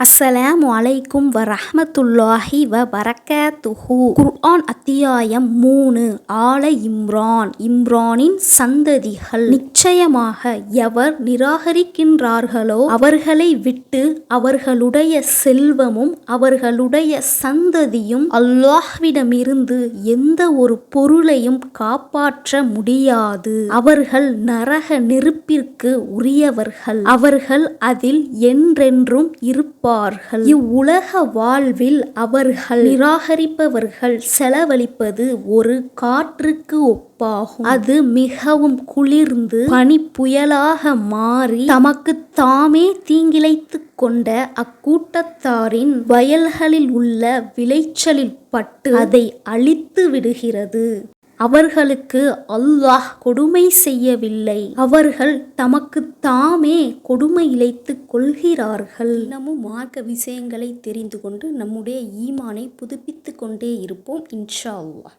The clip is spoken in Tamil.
அஸ்ஸலாம் அலைக்கும் வ ரஹமத்துல்லாஹி வ வரக்கத்துஹு குர்ஆன் அத்தியாயம் மூணு ஆல இம்ரான். இம்ரானின் சந்ததிகள் நிச்சயமாக எவர் நிராகரிக்கின்றார்களோ அவர்களை விட்டு அவர்களுடைய செல்வமும் அவர்களுடைய சந்ததியும் அல்லாஹ்விடமிருந்து எந்த ஒரு பொருளையும் காப்பாற்ற முடியாது. அவர்கள் நரக நெருப்பிற்கு உரியவர்கள். அவர்கள் அதில் என்றென்றும் இருப்பார்கள் இவ்வுலக வாழ்வில் அவர்கள் நிராகரிப்பவர்கள் செலவழிப்பது ஒரு காற்றுக்கு ஒப்பாகும். அது மிகவும் குளிர்ந்து பனி புயலாக மாறி தமக்கு தாமே தீங்கிழைத்துக் கொண்ட அக்கூட்டத்தாரின் வயல்களில் உள்ள விளைச்சலில் பட்டு அதை அழித்து விடுகிறது. அவர்களுக்கு அல்லாஹ் கொடுமை செய்யவில்லை. அவர்கள் தமக்கு தாமே கொடுமை இழைத்துக் கொள்கிறார்கள். இன்னமும் மார்க்க விஷயங்களை தெரிந்து கொண்டு நம்முடைய ஈமானை புதுப்பித்து கொண்டே இருப்போம் இன்ஷா அல்லாஹ்.